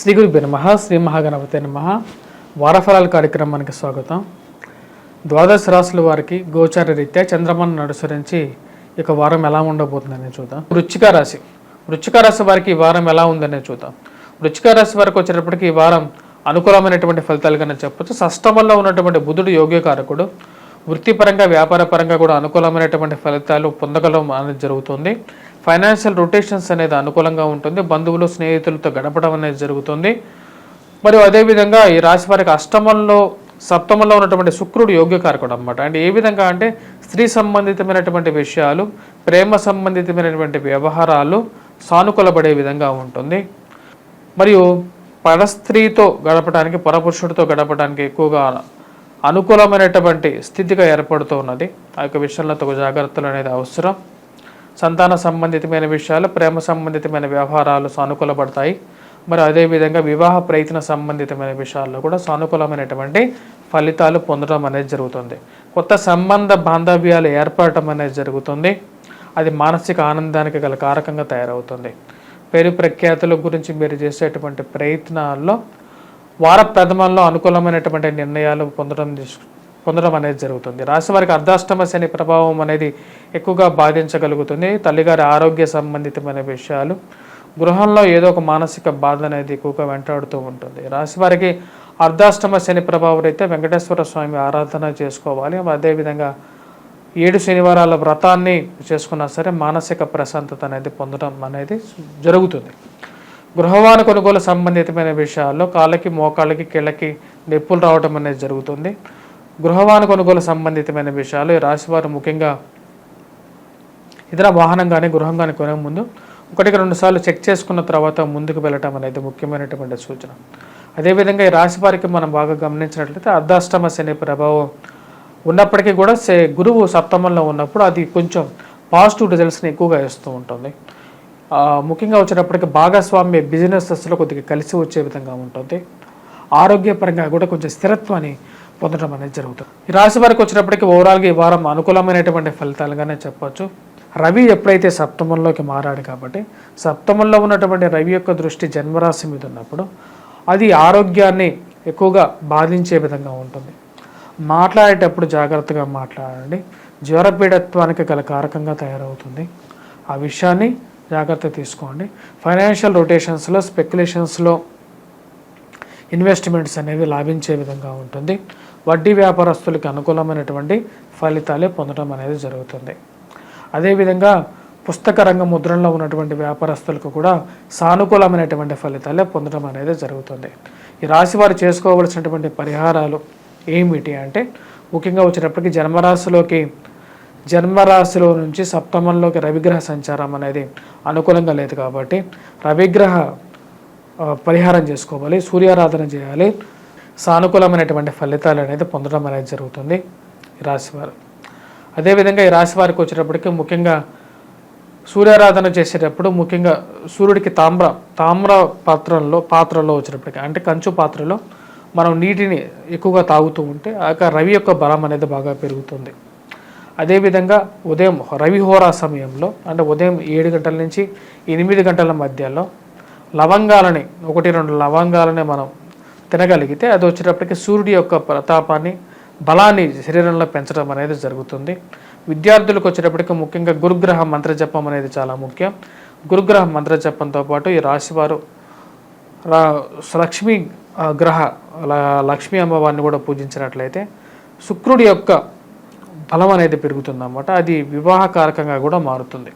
శ్రీ గురుభ్య నమ శ్రీ మహాగణపతి నమ. వారఫలాల కార్యక్రమానికి స్వాగతం. ద్వాదశ రాశుల వారికి గోచార రీత్యా చంద్రమాను అనుసరించి ఇక వారం ఎలా ఉండబోతుందని చూద్దాం. వృచ్చిక రాశి. వృచ్చిక రాశి వారికి ఈ వారం ఎలా ఉందని చూద్దాం. వృచ్చిక రాశి వారికి వచ్చేటప్పటికి ఈ వారం అనుకూలమైనటువంటి ఫలితాలుగానే చెప్పచ్చు. సష్టమంలో ఉన్నటువంటి బుధుడు యోగ్యకారకుడు. వృత్తిపరంగా వ్యాపారపరంగా కూడా అనుకూలమైనటువంటి ఫలితాలు పొందగలం అనేది జరుగుతుంది. ఫైనాన్షియల్ రొటేషన్స్ అనేది అనుకూలంగా ఉంటుంది. బంధువులు స్నేహితులతో గడపడం అనేది జరుగుతుంది. మరియు అదేవిధంగా ఈ రాశి వారికి అష్టమంలో సప్తమంలో ఉన్నటువంటి శుక్రుడు యోగ్యకారకుడు అనమాట అంటే ఏ విధంగా అంటే స్త్రీ సంబంధితమైనటువంటి విషయాలు ప్రేమ సంబంధితమైనటువంటి వ్యవహారాలు సానుకూలపడే విధంగా ఉంటుంది. మరియు పరస్త్రీతో గడపడానికి పరపురుషుడితో గడపడానికి ఎక్కువగా అనుకూలమైనటువంటి స్థితిగా ఏర్పడుతూ ఉన్నది. ఆ యొక్క విషయంలో తగు జాగ్రత్తలు అనేది అవసరం. సంతాన సంబంధితమైన విషయాలు ప్రేమ సంబంధితమైన వ్యవహారాలు సానుకూలపడతాయి. మరి అదేవిధంగా వివాహ ప్రయత్న సంబంధితమైన విషయాల్లో కూడా సానుకూలమైనటువంటి ఫలితాలు పొందడం అనేది జరుగుతుంది. కొత్త సంబంధ బాంధవ్యాలు ఏర్పడటం అనేది జరుగుతుంది. అది మానసిక ఆనందానికి గల కారకంగా తయారవుతుంది. పేరు ప్రఖ్యాతుల గురించి మీరు చేసేటువంటి ప్రయత్నాల్లో వార ప్రథమంలో అనుకూలమైనటువంటి నిర్ణయాలు పొందడం పొందడం అనేది జరుగుతుంది. రాశి వారికి అర్ధాష్టమ శని ప్రభావం అనేది ఎక్కువగా బాధించగలుగుతుంది. తల్లిగారి ఆరోగ్య సంబంధితమైన విషయాలు గృహంలో ఏదో ఒక మానసిక బాధ అనేది ఎక్కువగా వెంటాడుతూ ఉంటుంది. రాశి వారికి అర్ధాష్టమ శని ప్రభావం అయితే వెంకటేశ్వర స్వామి ఆరాధన చేసుకోవాలి. అదేవిధంగా ఏడు శనివారాల వ్రతాన్ని చేసుకున్నా సరే మానసిక ప్రశాంతత అనేది పొందడం అనేది జరుగుతుంది. గృహవాన కొనుగోలు సంబంధితమైన విషయాల్లో కాళ్ళకి మోకాళ్ళకి కీళ్ళకి నొప్పులు రావడం అనేది జరుగుతుంది. గృహవాన కొనుగోలు సంబంధితమైన విషయాలు ఈ రాశివారు ముఖ్యంగా ఇతర వాహనం కానీ గృహం కానీ కొనే ముందు ఒకటికి రెండు సార్లు చెక్ చేసుకున్న తర్వాత ముందుకు వెళ్ళటం అనేది ముఖ్యమైనటువంటి సూచన. అదేవిధంగా ఈ రాశి వారికి మనం బాగా గమనించినట్లయితే అర్ధాష్టమ శని ప్రభావం ఉన్నప్పటికీ కూడా సే గురువు సప్తమంలో ఉన్నప్పుడు అది కొంచెం పాజిటివ్ రిజల్ట్స్ని ఎక్కువగా ఇస్తూ ఉంటుంది. ముఖ్యంగా వచ్చేటప్పటికి భాగస్వామ్య బిజినెసెస్లో కొద్దిగా కలిసి వచ్చే విధంగా ఉంటుంది. ఆరోగ్యపరంగా కూడా కొంచెం స్థిరత్వాన్ని పొందడం అనేది జరుగుతుంది. ఈ రాశి వారికి వచ్చినప్పటికీ ఓవరాల్గా ఈ వారం అనుకూలమైనటువంటి ఫలితాలుగానే చెప్పవచ్చు రవి ఎప్పుడైతే సప్తమంలోకి మారాడు కాబట్టి సప్తమంలో ఉన్నటువంటి రవి యొక్క దృష్టి జన్మరాశి మీద ఉన్నప్పుడు అది ఆరోగ్యాన్ని ఎక్కువగా బాధించే విధంగా ఉంటుంది. మాట్లాడేటప్పుడు జాగ్రత్తగా మాట్లాడండి. జ్వరపీడత్వానికి గల కారకంగా తయారవుతుంది. ఆ విషయాన్ని జాగ్రత్త తీసుకోండి. ఫైనాన్షియల్ రొటేషన్స్లో స్పెక్యులేషన్స్లో ఇన్వెస్ట్మెంట్స్ అనేవి లాభించే విధంగా ఉంటుంది. వడ్డీ వ్యాపారస్తులకి అనుకూలమైనటువంటి ఫలితాలే పొందడం అనేది జరుగుతుంది. అదేవిధంగా పుస్తక రంగ ముద్రణలో ఉన్నటువంటి వ్యాపారస్తులకు కూడా సానుకూలమైనటువంటి ఫలితాలే పొందడం అనేది జరుగుతుంది. ఈ రాశి వారు చేసుకోవలసినటువంటి పరిహారాలు ఏమిటి అంటే ముఖ్యంగా వచ్చినప్పటికీ జన్మరాశిలోకి జన్మరాశిలో నుంచి సప్తమంలోకి రవిగ్రహ సంచారం అనేది అనుకూలంగా లేదు కాబట్టి రవిగ్రహ పరిహారం చేసుకోవాలి సూర్యారాధన చేయాలి. సానుకూలమైనటువంటి ఫలితాలు అనేది పొందడం అనేది జరుగుతుంది ఈ రాశివారు అదేవిధంగా ఈ రాశి వారికి వచ్చేటప్పటికి ముఖ్యంగా సూర్యారాధన చేసేటప్పుడు ముఖ్యంగా సూర్యుడికి తామ్ర తామ్ర పాత్రల్లో పాత్రలో వచ్చేటప్పటికి అంటే కంచు పాత్రలో మనం నీటిని ఎక్కువగా తాగుతూ ఉంటే ఆ యొక్క రవి యొక్క బలం అనేది బాగా పెరుగుతుంది. అదేవిధంగా ఉదయం రవిహోరా సమయంలో అంటే ఉదయం ఏడు గంటల నుంచి ఎనిమిది గంటల మధ్యలో లవంగాలని ఒకటి రెండు లవంగాలని మనం తినగలిగితే అది వచ్చేటప్పటికి సూర్యుడి యొక్క ప్రతాపాన్ని బలాన్ని శరీరంలో పెంచడం అనేది జరుగుతుంది. విద్యార్థులకు వచ్చేటప్పటికి ముఖ్యంగా గురుగ్రహ మంత్రజపం అనేది చాలా ముఖ్యం. గురుగ్రహ మంత్రజపంతో పాటు ఈ రాశివారు రా- లక్ష్మీ గ్రహ లక్ష్మీ అమ్మవారిని కూడా పూజించినట్లయితే శుక్రుడి యొక్క బలం అనేది పెరుగుతుంది అన్నమాట అది వివాహకారకంగా కూడా మారుతుంది.